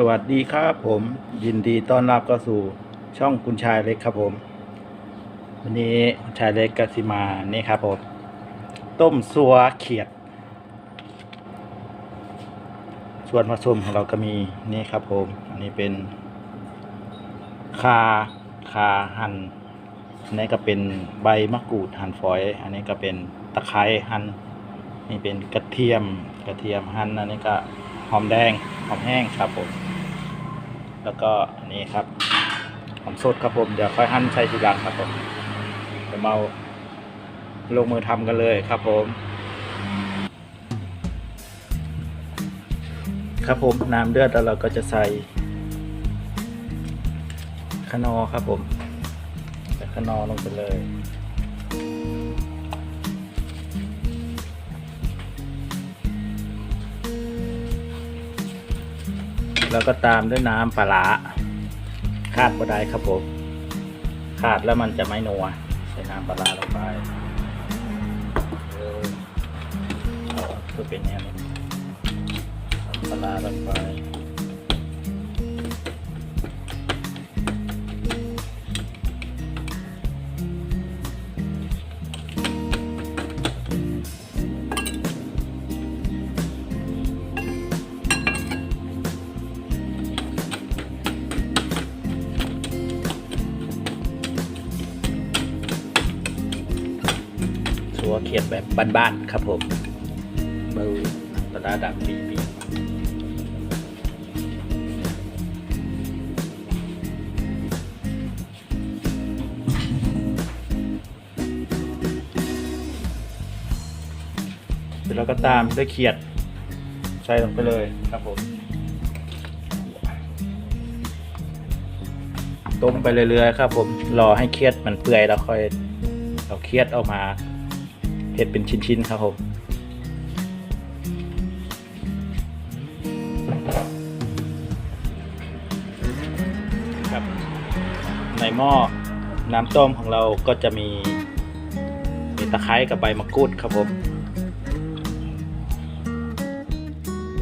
สวัสดีครับผมยินดีต้อนรับเข้าสู่ช่องคุณชายเล็กครับผม วันนี้คุณชายเล็กกสิมานี่ครับผม ต้มซัวเขียด ส่วนผสมของเราก็มีนี่ครับผม อันนี้เป็นคาคาหั่นอันนี้ก็เป็นใบมะกรูดหั่นฝอย อันนี้ก็เป็นตะไคร้หั่นนี่เป็นกระเทียมกระเทียมหั่นอันนี้ก็ หอมแดงหอมแห้งครับผม แล้วก็อันนี้ครับหอมสดครับผมเดี๋ยวค่อยหั่นใส่ทีหลังครับผมเดี๋ยวมาลงมือทำกันเลยครับผม ครับผมน้ำเดือดแล้วเราก็จะใส่ขนอครับผมใส่ขนอลงไปเลย แล้วก็ตามด้วยน้ำปลาคาดก็ได้ครับผมขาดแล้วมันจะไม่นัวใส่น้ำปลาร้าลงไปเออเอาคือเป็นอย่างนี้ปลาร้าลงไป บบบ้านๆครับผมเบอร์ปลาร้าดังปีปีเสร็จแล้วก็ตามด้วยเขียด ใส่ลงไปเลยครับผม ต้มไปเรื่อยๆครับผมรอให้เครียดมันเปื่อยแล้วค่อยเอาเครียดออกมา เห็ดเป็นชิ้นๆครับผมครับ ในหม้อน้ำต้มของเราก็จะมีมีตะไคร้กับใบมะกรูดครับผม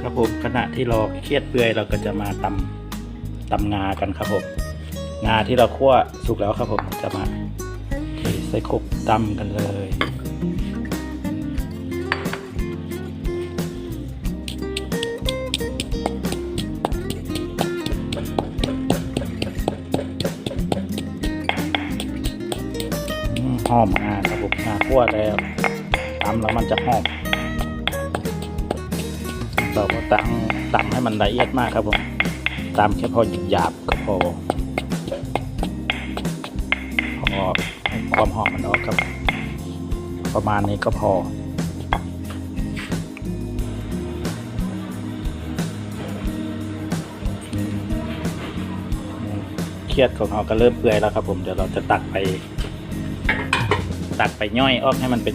ครับผมขณะที่เรอเครียดเปื่อยเราก็จะมาตำตำงากันครับผมงาที่เราคั่วสุกแล้วครับผมจะมาใส่ครกตำกันเลย หอมงาครับผมงาคั่วแล้วตำแล้วมันจะหอมเราก็ตั้งตำให้มันละเอียดมากครับผมตำแค่พอหยาบก็พอพอความหอมมันออกครับ ประมาณนี้ก็พอเครียดของเราก็เริ่มเปื่อยแล้วครับผมเดี๋ยวเราจะตักไป ตักไปย่อยออกให้มันเป็น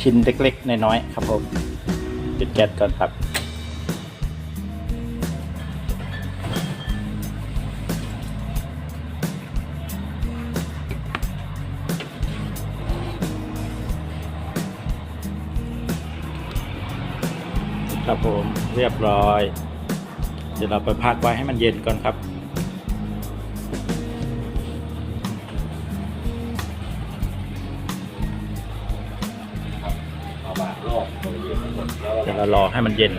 ชิ้นเล็กๆน้อยๆครับผมปิดแก๊สก่อนครับครับผมเรียบร้อย เดี๋ยวเราไปพักไว้ให้มันเย็นก่อนครับ เดี๋ยวเรารอให้มันเย็น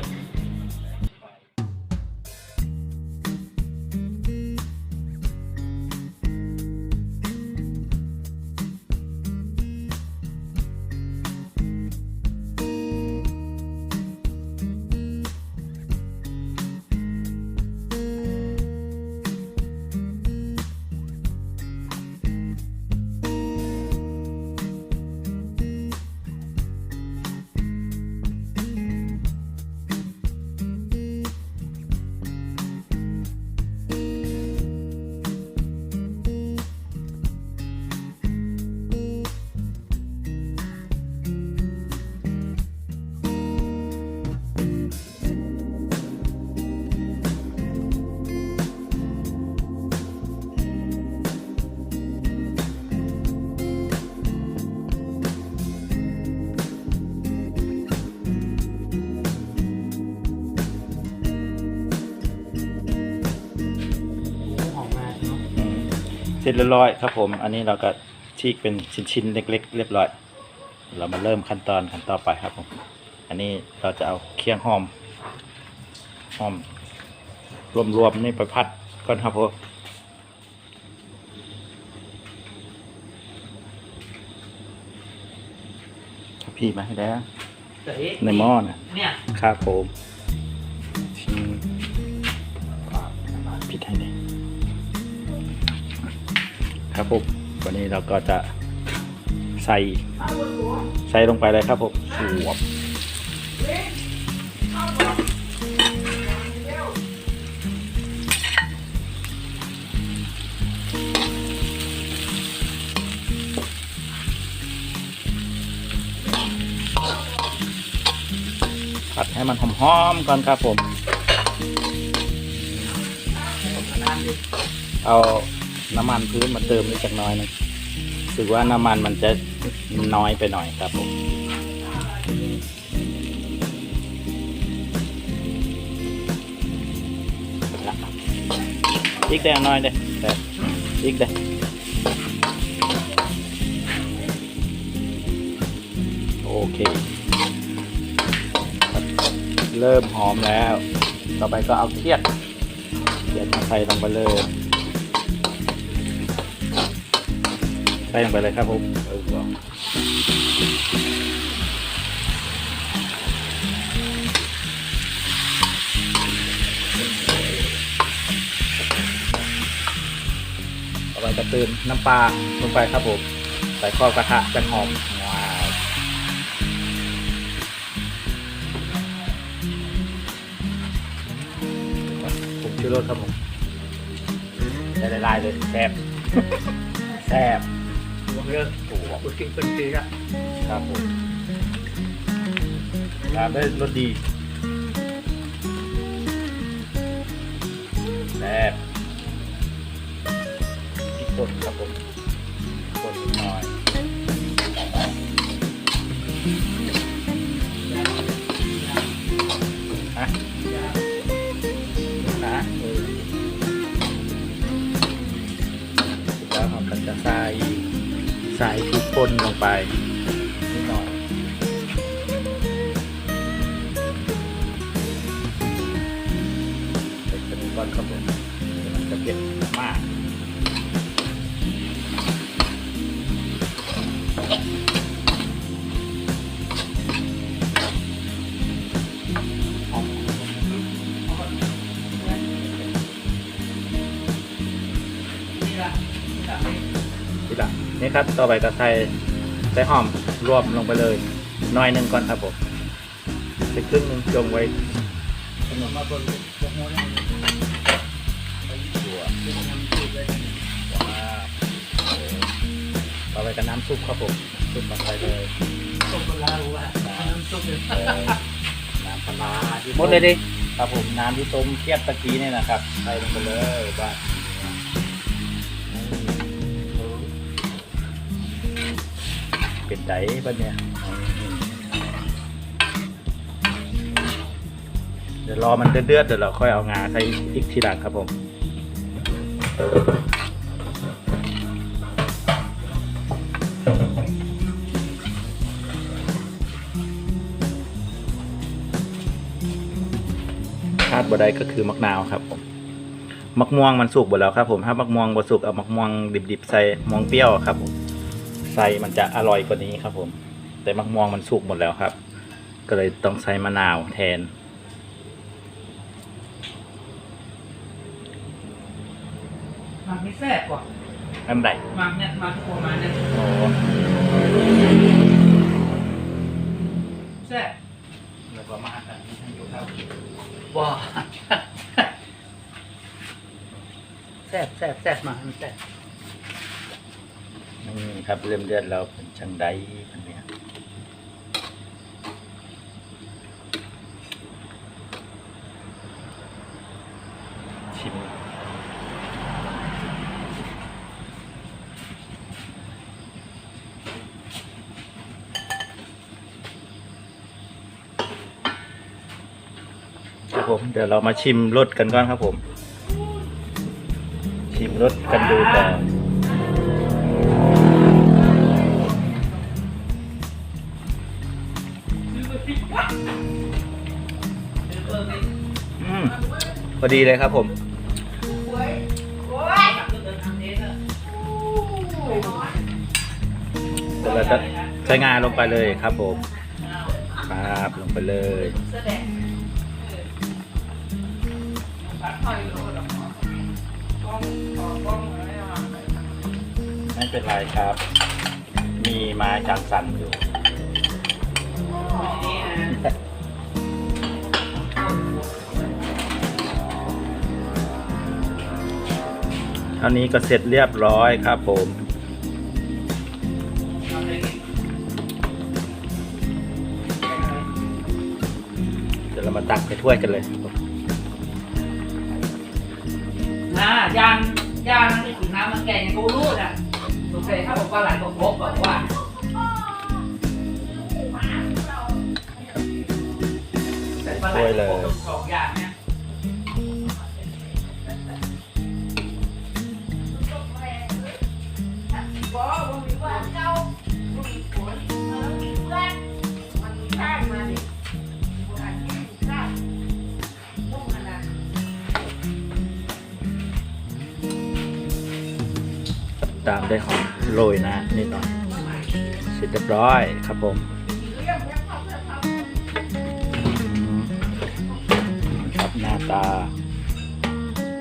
ร็จเรียบร้อยครับผม อันนี้เราก็ชีกเป็นชิ้นๆเล็ก ๆ เรียบร้อย เรามาเริ่มขั้นตอนขั้นต่อไปครับผม อันนี้เราจะเอาเคียงหอมหอมรวมๆนี่ไปพัดก่อนครับผมพี่มาให้แล้วในหม้อนะเนี่ยครับผม ผมวันนี้เราก็จะใส่ใส่ลงไปเลยครับผมสวบผัดให้มันหอมๆก่อนครับผม เอา น้ำมันพื้นมาเติมนิดจักน้อยหนึงรู้สึกว่าน้ำมันมันจะน้อยไปหน่อยครับผมอีกแดงน้อยเด้แต่อีกเด้โอเค เริ่มหอมแล้ว ต่อไปก็เอาเทียดเทียดมาใส่ลงไปเลย ใส่ลงไปเลยครับผมเออต่อไปก็เติมน้ำปลาลงไปครับผม ใส่ข้อกระทะจะหอมว้าวผมชื่อรถครับผมได้ลายๆเลยแซ่บแซ่บ หัวเรื่องถูกกูกินเป็นปีละครับผมตามด้วยรสดีแซ่บพริกป่นครับผมป่นนิดหน่อยฮะนะเออแล้วเราก็จะใส่ ใส่พริกป่นลงไปนิดหน่อยใส่กระดูกก้อนครับผมมันจะเผ็ดมาก นี่ครับต่อไปก็ใส่ใส่หอมรวมลงไปเลยหน้อยหนึ่งก่อนครับผมใส่ครึ่งหนึ่งจงไว้ผมมาบนพวกหัวเนี่ยตัวเป็นน้ำจืดเลยว้าวเออต่อไปก็น้ำซุปครับผมซุปลงไปเลยต้มปลารู้ว่าน้ำซุปเลยน้ำปลาที่หมดเลยดิครับผมน้ำที่ต้มเคี่ยวตะกี้เนี่ยนะครับ ใส่ลงไปเลยบ้า เป็นไดบ้านเนี่ยเดี๋ยวรอมันเดือดๆเดี๋ยวเราค่อยเอางาใส่อีกทีหลังครับผมคาดบ่ได้ก็คือมะนาวครับผมมะม่วงมันสุกหมดแล้วครับผมถ้ามะม่วงบ่สุกเอามะม่วงดิบๆใส่มะม่วงเปรี้ยวครับผม ใส่มันจะอร่อยกว่านี้ครับผม แต่มะม่วงมันสุกหมดแล้วครับ ก็เลยต้องใส่มะนาวแทน หมักนี่แซ่บกว่าอันใดหมักเนี่ยหมักประมาณเนี่ยโอ้แซ่บแล้วก็มาอันนี้ให้อยู่ครับว้าแซ่บแซ่บแซ่บมามันแซ่บ นี่ครับเริ่มเดือดแล้วเป็นจังไดมันเนี่ยชิมครับผมเดี๋ยวเรามาชิมรสกันก่อนครับผม ชิมรสกันดูก่อน พอดีเลยครับผม เดี๋ยวเราจะใช้งานลงไปเลยครับผมครับลงไปเลยไม่เป็นไรครับ มีไม้จังสันอยู่ ท่านี้ก็เสร็จเรียบร้อยครับผมเดี๋ยวเรามาตักไปถ้วยกันเลยนะยานยานที่ขุนน้ำมันแก่ยังกูรู้นะสงสัยถ้าบอกว่าหลายบอกลบบอกว่าแต่ปลาไหลช่วยเลยสองอย่างเนี่ย ตามด้วยของโรยนะนิดหน่อยเสร็จเรียบร้อยครับผมอืมครับหน้าตา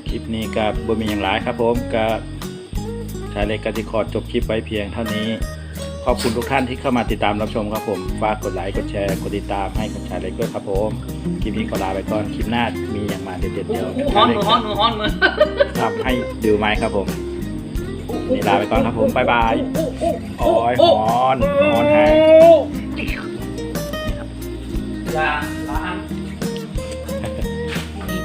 คลิปนี้กับบมีอย่างไรครับผมกับชายเล็กกติคอร์ดจบคลิปไว้เพียงเท่านี้ ขอบคุณทุกท่านที่เข้ามาติดตามรับชมครับผมฝากกดไลค์กดแชร์กดติดตามให้กับชายเล็กด้วยครับผมคลิปนี้ขอลาไปก่อนคลิปหน้ามีอย่างมาเด็ดๆเดียวฮ้อนมือฮ้อนมือฮ้อนมือทำให้ดูไหมครับผม นี่ลาไปก่อนครับผมบายบายโอ้ยฮอนฮอนแฮงลา